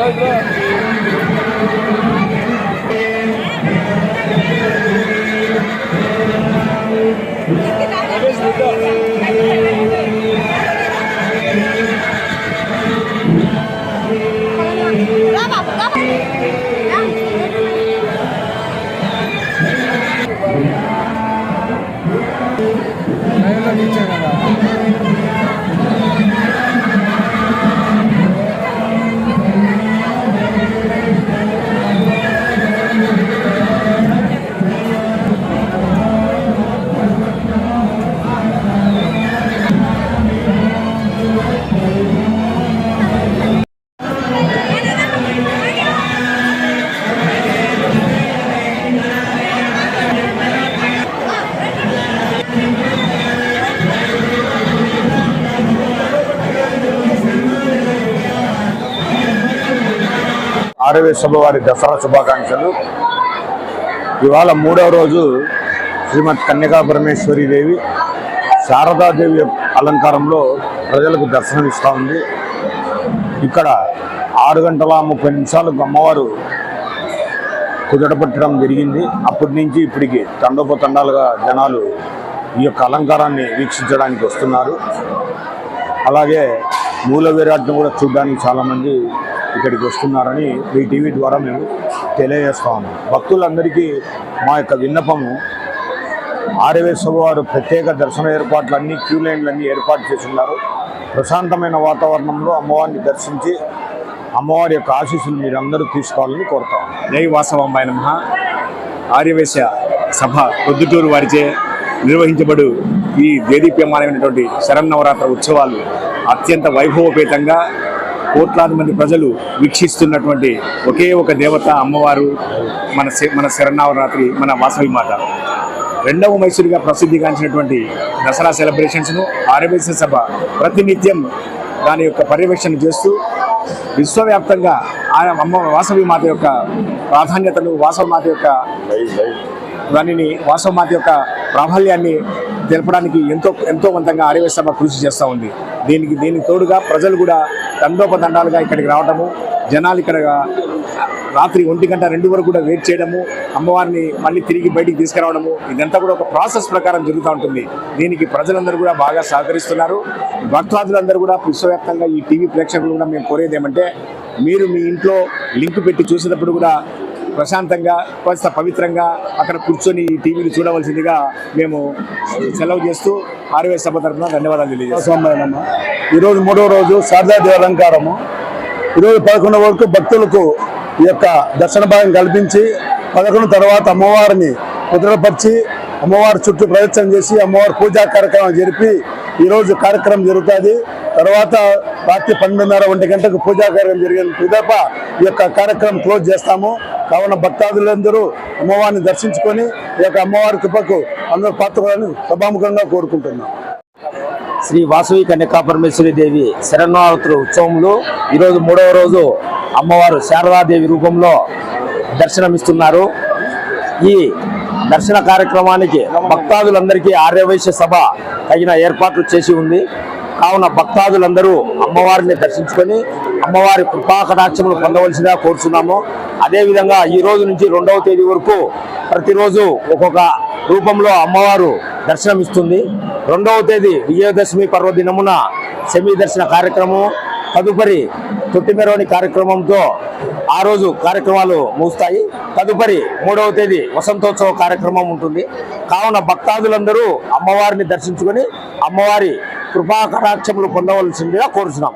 Ayo lagi cek lah. ఆరవే సభ వారి దసరా శుభాకాంక్షలు. ఇవాళ మూడవ రోజు శ్రీమద్ కన్యకా పరమేశ్వరి దేవి శారదాదేవి అలంకారంలో ప్రజలకు దర్శనమిస్తూ ఉంది. ఇక్కడ ఆరు గంటల ముప్పై నిమిషాలకు అమ్మవారు కుదటపట్టడం జరిగింది. అప్పటి నుంచి ఇప్పటికి తండోపతండాలుగా జనాలు ఈ యొక్క అలంకారాన్ని వీక్షించడానికి వస్తున్నారు. అలాగే మూల విరాట్ను కూడా చూడడానికి చాలామంది ఇక్కడికి వస్తున్నారని ఈ టీవీ ద్వారా మేము తెలియజేస్తా ఉన్నాం. భక్తులందరికీ మా యొక్క విన్నపము ఆర్యవేశ్వ వారు ప్రత్యేక దర్శన ఏర్పాట్లన్నీ క్యూ లైన్లన్నీ ఏర్పాటు చేస్తున్నారు. ప్రశాంతమైన వాతావరణంలో అమ్మవారిని దర్శించి అమ్మవారి యొక్క ఆశీస్సులు మీరందరూ తీసుకోవాలని కోరుతాం జై వాసవాంబాయ నమ. ఆర్యవేశ సభ పొద్దుటూరు వారిచే నిర్వహించబడు ఈ దేదీప్యమానమైనటువంటి శరన్నవరాత్ర ఉత్సవాలు అత్యంత వైభవపేతంగా కోట్లాది మంది ప్రజలు వీక్షిస్తున్నటువంటి ఒకే ఒక దేవత అమ్మవారు మన మన శరన్నవరాత్రి మన వాసవి మాత. రెండవ మైసూరుగా ప్రసిద్ధిగాంచినటువంటి దసరా సెలబ్రేషన్స్ను ఆర్యవేశ సభ ప్రతినిత్యం దాని యొక్క పర్యవేక్షణ చేస్తూ విశ్వవ్యాప్తంగా ఆయన అమ్మ వాసవి మాత యొక్క ప్రాధాన్యతను వాసవి మాత యొక్క దానిని వాసవి మాత యొక్క ప్రాబల్యాన్ని తెలపడానికి ఎంతో ఎంతో వంతంగా ఆర్యవేశ సభ కృషి చేస్తూ ఉంది. దీనికి దీనికి తోడుగా ప్రజలు కూడా తండోపతండాలుగా ఇక్కడికి రావడము జనాలు ఇక్కడ రాత్రి ఒంటి గంట రెండు వరకు కూడా వెయిట్ చేయడము అమ్మవారిని మళ్ళీ తిరిగి బయటికి తీసుకురావడము ఇదంతా కూడా ఒక ప్రాసెస్ ప్రకారం జరుగుతూ ఉంటుంది. దీనికి ప్రజలందరూ కూడా బాగా సహకరిస్తున్నారు. భక్తాదులందరూ కూడా విశ్వవ్యాప్తంగా ఈ టీవీ ప్రేక్షకులు కూడా మేము కోరేది ఏమంటే మీరు మీ ఇంట్లో లింక్ పెట్టి చూసేటప్పుడు కూడా ప్రశాంతంగా కొంత పవిత్రంగా అక్కడ కూర్చొని టీవీని చూడవలసిందిగా మేము సెలవు చేస్తూ ఆర్వే సభ తరఫున ధన్యవాదాలు తెలియజేస్తాం. ఈరోజు మూడవ రోజు శారదాదేవి అలంకారము. ఈరోజు పదకొండవ వరకు భక్తులకు ఈ యొక్క దర్శన భాగం కల్పించి పదకొండు తర్వాత అమ్మవారిని కుదురపరిచి అమ్మవారి చుట్టూ ప్రదర్శన చేసి అమ్మవారి పూజా కార్యక్రమం జరిపి ఈరోజు కార్యక్రమం జరుగుతుంది. తర్వాత రాత్రి పన్నెండున్నర ఒంటి గంటకు పూజా కార్యక్రమం జరిగిన పిదప ఈ యొక్క కార్యక్రమం క్లోజ్ చేస్తాము. కావున భక్తాదులందరూ అమ్మవారిని దర్శించుకొని ఈ యొక్క అమ్మవారి కృపకు అందరూ పాత్రని సభాముఖంగా కోరుకుంటున్నాం. శ్రీ వాసవి కన్యకా పరమేశ్వరి దేవి శరణావతుల ఉత్సవంలో ఈరోజు మూడవ రోజు అమ్మవారు శారదాదేవి రూపంలో దర్శనమిస్తున్నారు. ఈ దర్శన కార్యక్రమానికి భక్తాదులందరికీ ఆర్యవైశ్య సభ తగిన ఏర్పాట్లు చేసి ఉంది. కావున భక్తాదులందరూ అమ్మవారిని దర్శించుకొని అమ్మవారి కృపా కటాక్షములు పొందవలసిందిగా కోరుచున్నాము. అదేవిధంగా ఈ రోజు నుంచి రెండవ తేదీ వరకు ప్రతిరోజు ఒక్కొక్క రూపంలో అమ్మవారు దర్శనమిస్తుంది. రెండవ తేదీ విజయదశమి పర్వదినమున సెమీ దర్శన కార్యక్రమం తదుపరి తొట్టిమెరవని కార్యక్రమంతో ఆ రోజు కార్యక్రమాలు ముగుస్తాయి. తదుపరి మూడవ తేదీ వసంతోత్సవ కార్యక్రమం ఉంటుంది. కావున భక్తాదులందరూ అమ్మవారిని దర్శించుకొని అమ్మవారి కృపా కటాక్షములు పొందవలసిందిగా కోరుచున్నాం.